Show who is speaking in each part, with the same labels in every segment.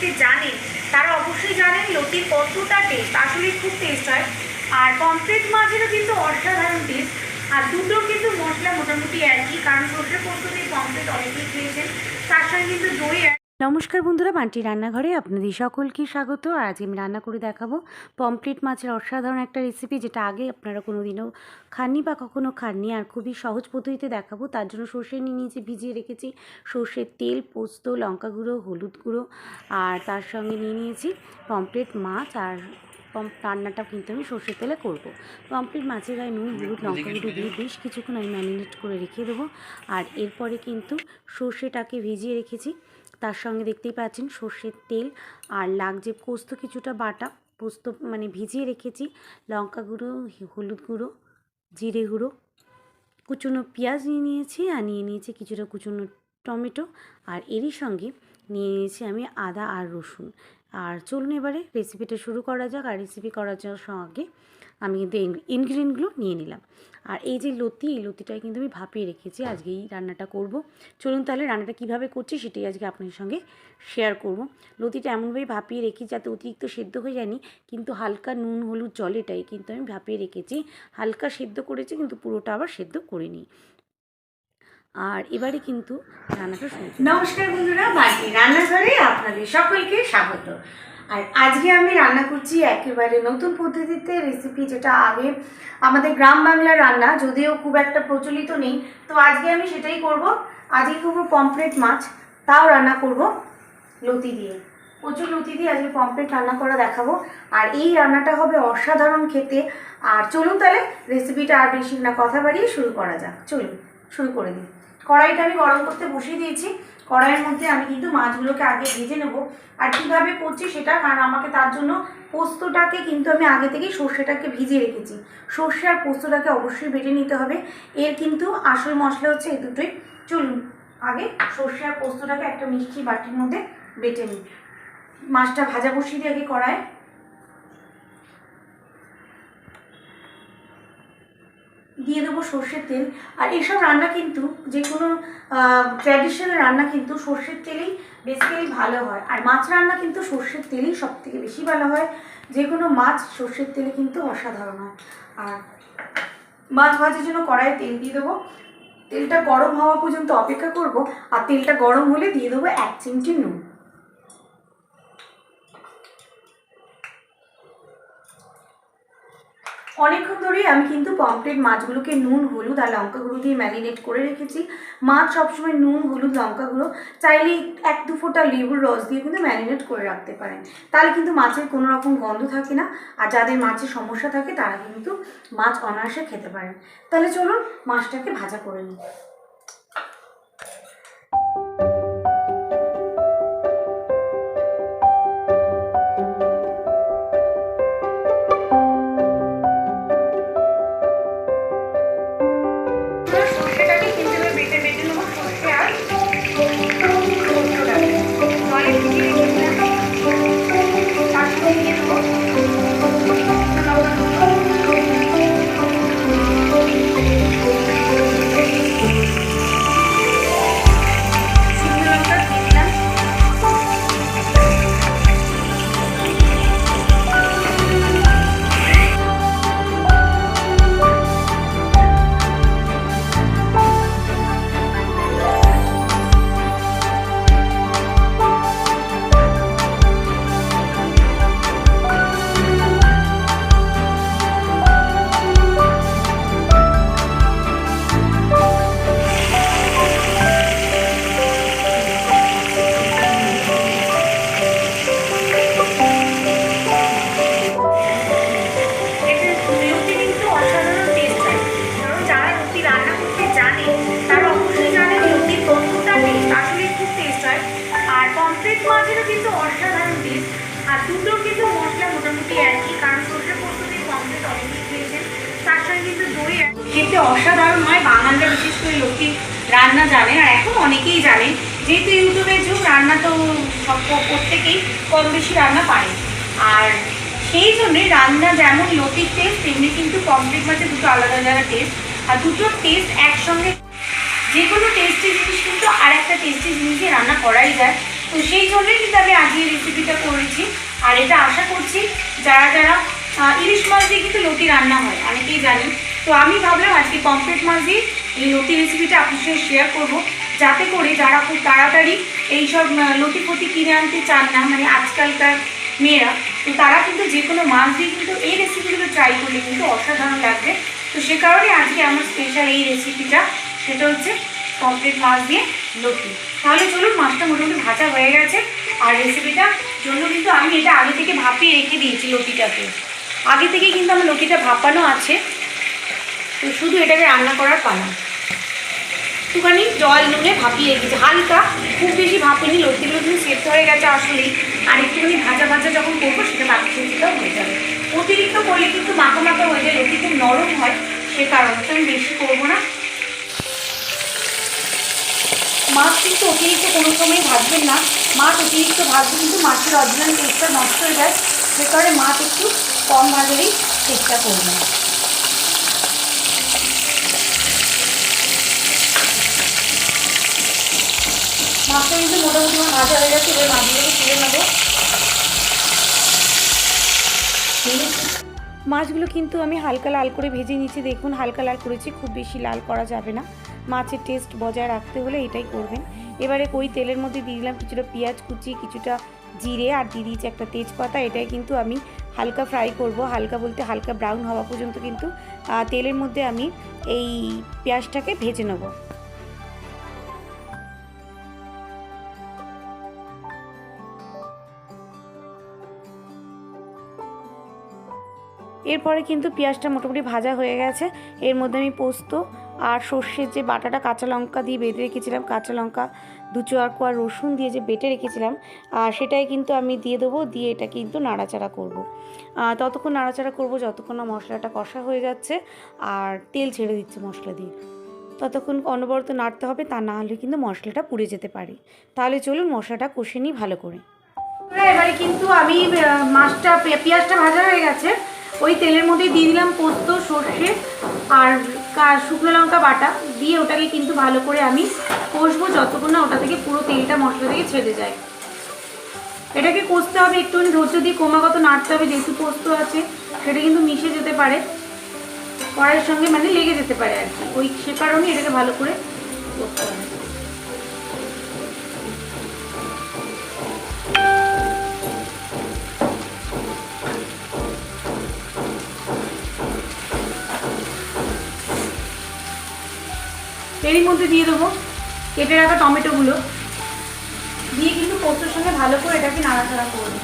Speaker 1: করতে জানেন তারা অবশ্যই জানেন লতির কতটা টেস্ট আসলে খুব টেস্ট হয়। আর পমফ্রেট মাছেরও কিন্তু অসাধারণ টেস্ট আর দুটো কিন্তু মশলা মোটামুটি একই। কারণ সর্ষে পোস্ত দিয়ে পমফ্রেট অনেকেই খেয়েছেন। তার সঙ্গে কিন্তু দই
Speaker 2: নমস্কার বন্ধুরা বান্টি রান্নাঘরে আপনাদের সকলকে স্বাগত। আর আজকে আমি রান্না করে দেখাবো পমপ্লেট মাছের অসাধারণ একটা রেসিপি যেটা আগে আপনারা কোনো দিনও খাননি বা কখনো খাননি আর খুবই সহজ পদ্ধতিতে দেখাবো। তার জন্য সর্ষে নিয়ে নিয়েছি ভিজিয়ে রেখেছি সর্ষের তেল পোস্ত লঙ্কা গুঁড়ো হলুদ গুঁড়ো আর তার সঙ্গে নিয়ে নিয়েছি পমপ্লেট মাছ আর পম রান্নাটা কিন্তু আমি সর্ষের তেলে করব। পমপ্লেট মাছের গায়ে নুন হলুদ লঙ্কা গুঁড়ো দিয়ে বেশ কিছুক্ষণ আমি ম্যারিনেট করে রেখে দেবো। আর এরপরে কিন্তু সর্ষেটাকে ভিজিয়ে রেখেছি তার সঙ্গে দেখতেই পাচ্ছেন সর্ষের তেল আর লাগছে পোস্ত কিছুটা বাটা। পোস্ত মানে ভিজিয়ে রেখেছি। লঙ্কা গুঁড়ো হলুদ গুঁড়ো, জিরে গুঁড়ো, কুচনো পেঁয়াজ নিয়ে নিয়েছি আর নিয়ে নিয়েছি কিছুটা কুচনো টমেটো। আর এরই সঙ্গে নিয়ে নিয়েছি আমি আদা আর রসুন। আর চলুন এবারে রেসিপিটা শুরু করা যাক। আর রেসিপি করার সঙ্গে আমি কিন্তু ইনগ্রিডিয়েন্টগুলো নিয়ে নিলাম। আর এই যে লতি, এই লতিটাই কিন্তু আমি ভাপিয়ে রেখেছি। আজকে এই রান্নাটা করব। চলুন তাহলে রান্নাটা কীভাবে করছি সেটাই আজকে আপনার সঙ্গে শেয়ার করব। লতিটা এমনভাবে ভাপিয়ে রেখেছি যাতে অতিরিক্ত সেদ্ধ হয়ে যায়নি, কিন্তু হালকা নুন, হলুদ জল এটাই কিন্তু আমি ভাপিয়ে রেখেছি। হালকা সেদ্ধ করেছি, কিন্তু পুরোটা আবার সেদ্ধ করিনি। আর এবারে কিন্তু রান্নাটা শুরু
Speaker 1: নমস্কার বন্ধুরা বাটি রান্নাঘরে আপনাদের সকলকে স্বাগত। আর আজকে আমি রান্না করছি একেবারে নতুন পদ্ধতিতে রেসিপি যেটা আগে আমাদের গ্রাম বাংলার রান্না, যদিও খুব একটা প্রচলিত নেই। তো আজকে আমি সেটাই করব। আজকে করব পমফ্রেট মাছ, তাও রান্না করব লতি দিয়ে। প্রচুর লতি দিয়ে আজকে পমফ্রেট রান্না করা দেখাবো। আর এই রান্নাটা হবে অসাধারণ খেতে। আর চলুন তাহলে রেসিপিটা আর বেশি না, কথা বাড়িয়ে শুরু করা যাক। চলুন, শুরু করে দিই। কড়াইটা আমি গরম করতে বসিয়ে দিয়েছি। কড়াইয়ের মধ্যে আমি কিন্তু মাছগুলোকে আগে ভেজে নেব। আর কীভাবে করছি সেটা, কারণ আমাকে তার জন্য পোস্তটাকে কিন্তু আমি আগে থেকেই সর্ষেটাকে ভিজিয়ে রেখেছি। সর্ষে আর পোস্তটাকে অবশ্যই বেটে নিতে হবে। এর কিন্তু আসল মশলা হচ্ছে এই দুটোই। চলুন, আগে সর্ষে আর পোস্তটাকে একটা মিষ্টি বাটির মধ্যে বেটে নিই। মাছটা ভাজা বসিয়ে দিই আগে কড়ায় দিয়ে দেবো সর্ষের তেল। আর এইসব রান্না কিন্তু যে কোনো ট্র্যাডিশনাল রান্না কিন্তু সর্ষের তেলেই বেসিক্যালি ভালো হয়। আর মাছ রান্না কিন্তু সর্ষের তেলেই সব থেকে বেশি ভালো হয়। যে কোনো মাছ সর্ষের তেলে কিন্তু অসাধারণ হয়। আর মাছ ভাজার জন্য কড়াইয়ে তেল দিয়ে দেবো। তেলটা গরম হওয়া পর্যন্ত অপেক্ষা করব। আর তেলটা গরম হলে দিয়ে দেবো এক চিমটি নুন। অনেকক্ষণ ধরেই আমি কিন্তু পমফ্রেট মাছগুলোকে নুন, হলুদ আর লঙ্কা গুঁড়ো দিয়ে ম্যারিনেট করে রেখেছি। মাছ সবসময় নুন, হলুদ, লঙ্কা গুঁড়ো। চাইলে এক দু ফোঁটা লেবুর রস দিয়ে কিন্তু ম্যারিনেট করে রাখতে পারেন। তাহলে কিন্তু মাছের কোনো রকম গন্ধ থাকে না। আর যাদের মাছের সমস্যা থাকে, তারা কিন্তু মাছ অনায়াসে খেতে পারেন। তাহলে চলুন মাছটাকে ভাজা করে নিই। খেতে অসাধারণ হয় বাঙালিরা বিশেষ করে লক্ষ্মী রান্না জানে, আর এখন অনেকেই জানেন যেহেতু ইউটিউবের যুগ, রান্না তো সব প্রত্যেকেই কম বেশি রান্না পারে। আর সেই জন্যই রান্না যেমন লতির টেস্ট তেমনি কিন্তু পমফ্রেট মাছের দুটো আলাদা আলাদা টেস্ট আর দুটোর টেস্ট একসঙ্গে যে কোনো টেস্টি জিনিস কিন্তু আর একটা টেস্টি জিনিস রান্না করাই যায়। তো সেই জন্যই কিন্তু আমি আজকে এই রেসিপিটা করেছি। আর এটা আশা করছি, যারা যারা ইলিশ মাছ দিয়ে কিন্তু লতি রান্না হয়, অনেকেই জানেন তো আমি ভাবলাম আজকে পমফ্রেট মাছ দিয়ে এই লতি রেসিপিটা আপনার সঙ্গে শেয়ার করব। যাতে করে যারা খুব তাড়াতাড়ি এইসব লতি ফতি কিনে আনতে চান না মানে আজকালকার মেয়েরা, তো তারা কিন্তু যে কোনো মাছ দিয়ে কিন্তু এই রেসিপিগুলো ট্রাই করলে কিন্তু অসাধারণ লাগবে। তো সে কারণে আজকে আমার স্পেশাল এই রেসিপিটা সেটা হচ্ছে পমফ্রেট মাছ দিয়ে লতি। তাহলে চলুন, মাছটা মোটামুটি ভাজা হয়ে গেছে। আর রেসিপিটার জন্য কিন্তু আমি এটা আগে থেকে ভাপিয়ে রেখে দিয়েছি লতিটাকে। আগে থেকে কিন্তু আমার লতিটা ভাপানো আছে। তো শুধু এটাকে রান্না করার পালা। একটুখানি জল নুনে ভাপিয়ে রেখেছি হালকা, খুব বেশি ভাপিনি লতিগুলো কিন্তু সেদ্ধ হয়ে গেছে আসলেই। আর একটুখানি ভাজা ভাজা যখন করব, সেটা বাকি হয়ে যাবে। অতিরিক্ত করলে কিন্তু মাখা মাখা হয়ে যায়, লতি খুব নরম হয়, সে কারণে আমি বেশি করব না। মাছ কিন্তু অতিরিক্ত কোনো সময় ভাজবেন না। মাছ অতিরিক্ত ভাজলে কিন্তু মাছের অরিজিনাল টেস্টটা নষ্ট হয়ে যায়। সে কারণে মাছ একটু কম ভাজলেই চেষ্টা করবেন। মাছটা কিন্তু মোটামুটি আমার ভাজা হয়ে গেছে, এবার মাছগুলোকে তুলে নেব।
Speaker 2: মাছগুলো কিন্তু আমি হালকা লাল করে ভেজে নিচ্ছি। দেখুন, হালকা লাল করেছি, খুব বেশি লাল করা যাবে না। মাছের টেস্ট বজায় রাখতে হলে এটাই করবেন। এবারে ওই তেলের মধ্যে দিয়ে দিলাম কিছুটা পেঁয়াজ কুচি, কিছুটা জিরে আর দিয়ে দিয়েছি একটা তেজপাতা। এটাই কিন্তু আমি হালকা ফ্রাই করব। হালকা বলতে হালকা ব্রাউন হওয়া পর্যন্ত কিন্তু তেলের মধ্যে আমি এই পেঁয়াজটাকে ভেজে নেব। এরপরে কিন্তু পেঁয়াজটা মোটামুটি ভাজা হয়ে গেছে। এর মধ্যে আমি পোস্ত আর সর্ষের যে বাটাটা কাঁচা লঙ্কা দিয়ে বেঁধে রেখেছিলাম, কাঁচা লঙ্কা, দু চার কোয়া রসুন দিয়ে যে বেটে রেখেছিলাম, আর সেটাই কিন্তু আমি দিয়ে দেবো, দিয়ে এটা কিন্তু নাড়াচাড়া করব। ততক্ষণ নাড়াচাড়া করব যতক্ষণ না মশলাটা কষা হয়ে যাচ্ছে, আর তেল ছেড়ে দিচ্ছে মশলা দিয়ে। ততক্ষণ অনবরত নাড়তে হবে, তা না হলে কিন্তু মশলাটা পুড়ে যেতে পারে। তাহলে চলুন মশলাটা কষে নিই ভালো করে।
Speaker 1: এবারে কিন্তু আমি মাছটা, পেঁয়াজটা ভাজা হয়ে গেছে। ওই তেলের মধ্যে দিয়ে দিলাম পোস্ত, সর্ষে আর শুকনো লঙ্কা বাটা। দিয়ে ওটাকে কিন্তু ভালো করে আমি কষবো যতক্ষণ না ওটা থেকে পুরো তেলটা মশলা থেকে ছেড়ে যায়। এটাকে কষতে হবে, একটুখানি ধৈর্য দিয়ে ক্রমাগত নাড়তে হবে, যেহেতু পোস্ত আছে, সেটা কিন্তু মিশে যেতে পারে। কড়াইয়ের সঙ্গে মানে লেগে যেতে পারে আর কি। ওই সে কারণে এটাকে ভালো করে করতে হবে। এরই মধ্যে দিয়ে দেবো। কেটে রাখা টমেটোগুলো। দিয়ে কিন্তু পোস্তর সঙ্গে ভালো করে এটাকে নাড়াচাড়া করব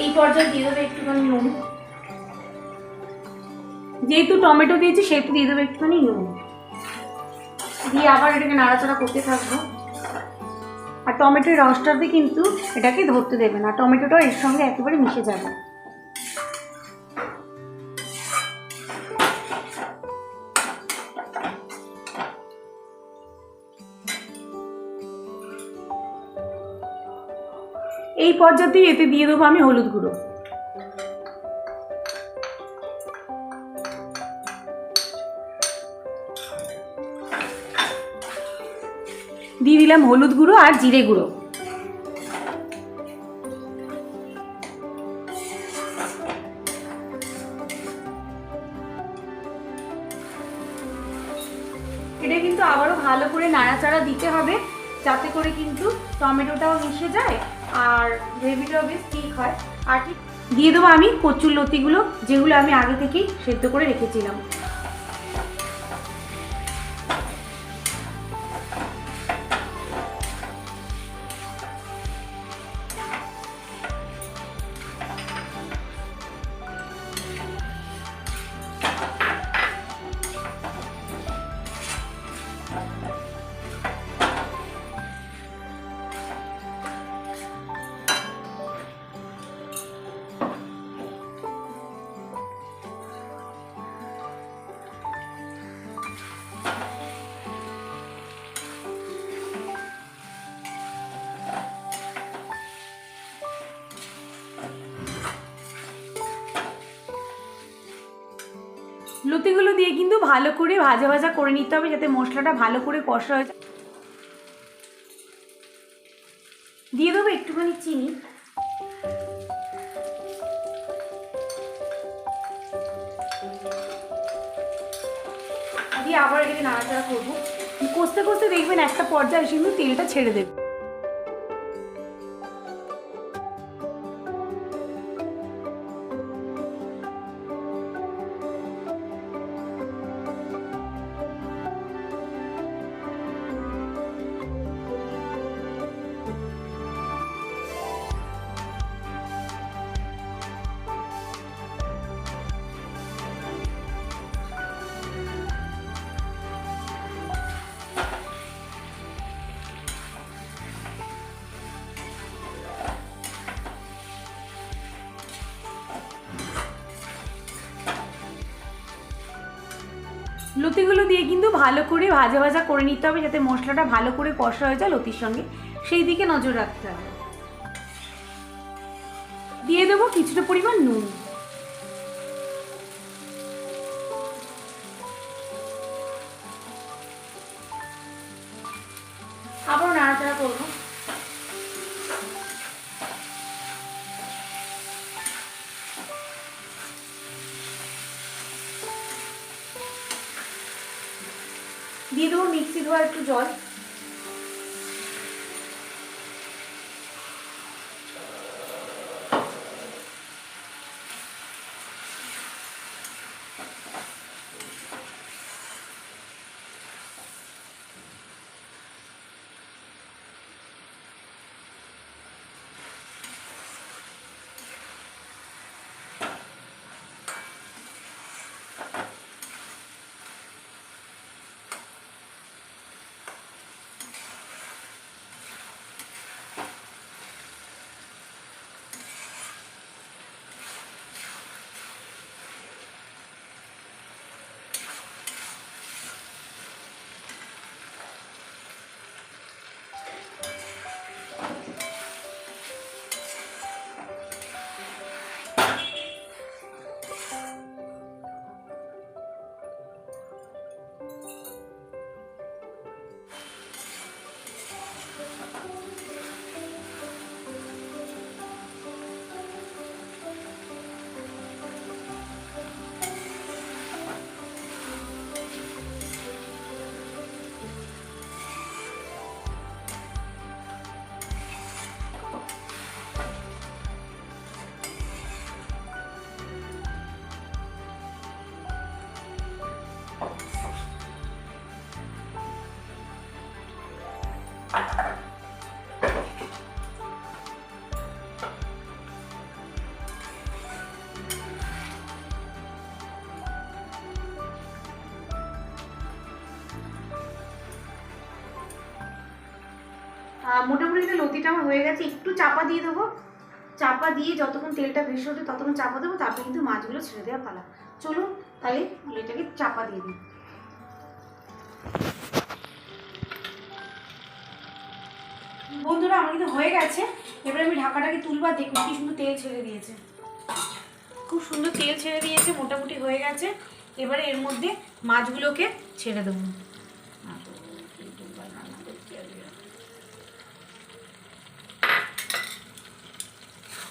Speaker 1: এই পর্যায়ে দিয়ে দেবে একটুখানি নুন। যেহেতু টমেটো দিয়েছি, সেহেতু দিয়ে দেবে একটুখানি নুন। দিয়ে আবার এটাকে নাড়াচাড়া করতে থাকব। আর টমেটোর রসটাতে কিন্তু এটাকে ধরতে দেবে না টমেটোটা এর সঙ্গে একেবারে মিশে যাবে। এই পর্যাতেই এতে দিয়ে দেবো আমি হলুদ গুঁড়ো। দিলাম হলুদ গুঁড়ো আর জিরে গুঁড়ো। এটা কিন্তু আবারও ভালো করে নাড়াচাড়া দিতে হবে, যাতে করে কিন্তু টমেটোটাও মিশে যায় আর গ্রেভিটাও বেশ ঠিক হয়। আর ঠিক দিয়ে দেবো আমি কচুর লতিগুলো, যেগুলো আমি আগে থেকেই সেদ্ধ করে রেখেছিলাম। লতিগুলো দিয়ে কিন্তু ভালো করে ভাজা ভাজা করে নিতে হবে যাতে মশলাটা ভালো করে কষা হয়ে যায়। দিয়ে দেবো একটুখানি চিনি। দিয়ে আবার এটাকে নাড়াচাড়া করব। কষতে কষতে দেখবেন একটা পর্যায়ে কিন্তু তেলটা ছেড়ে দেবে। লতিগুলো দিয়ে কিন্তু ভালো করে ভাজা ভাজা করে নিতে হবে যাতে মশলাটা ভালো করে কষা হয়ে যায় লতির সঙ্গে। সেই দিকে নজর রাখতে হবে। দিয়ে দেবো কিছুটা পরিমাণ নুন। আবার নাড়াচাড়া করব। মিক্সি ধোয়া একটু জল। মোটামুটি তো লতিটা আমার হয়ে গেছে। একটু চাপা দিয়ে দেবো। চাপা দিয়ে যতক্ষণ তেলটা ভেসে ওঠে ততক্ষণ চাপা দেবো, তারপরে কিন্তু মাছগুলো ছেড়ে দেওয়া পালা। চলুন তাহলে এটাকে চাপা দিয়ে দিই। বন্ধুরা, আমার কিন্তু হয়ে গেছে। এবার আমি ঢাকাটাকে তুলবার দেখুন কি সুন্দর তেল ছেড়ে দিয়েছে। খুব সুন্দর তেল ছেড়ে দিয়েছে, মোটামুটি হয়ে গেছে। এবারে এর মধ্যে মাছগুলোকে ছেড়ে দেবো।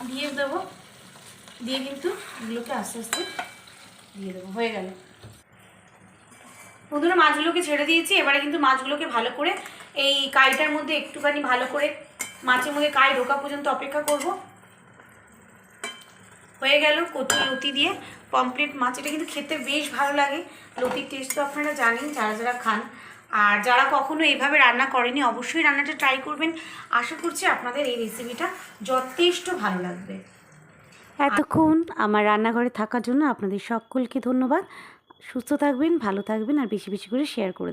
Speaker 1: দিয়ে দেবো। দিয়ে কিন্তু এগুলোকে আস্তে আস্তে দিয়ে দেবো। হয়ে গেল। বন্ধুরা, মাছগুলোকে ছেড়ে দিয়েছি। এবারে কিন্তু মাছগুলোকে ভালো করে এই কাইটার মধ্যে একটুখানি ভালো করে মাছের মধ্যে কাই ঢোকা পর্যন্ত অপেক্ষা করব। হয়ে গেল কচু লতি দিয়ে পমপ্লেট মাছ। এটা কিন্তু খেতে বেশ ভালো লাগে। লতির টেস্ট তো আপনারা জানেন, যারা যারা খান আর যারা কখনো এইভাবে রান্না করেনি, অবশ্যই রান্নাটা ট্রাই করবেন। আশা করছি আপনাদের এই রেসিপিটা যথেষ্ট ভালো লাগবে।
Speaker 2: এতক্ষণ আমার রান্নাঘরে থাকার জন্য আপনাদের সকলকে ধন্যবাদ। সুস্থ থাকবেন, ভালো থাকবেন, আর বেশি বেশি করে শেয়ার করে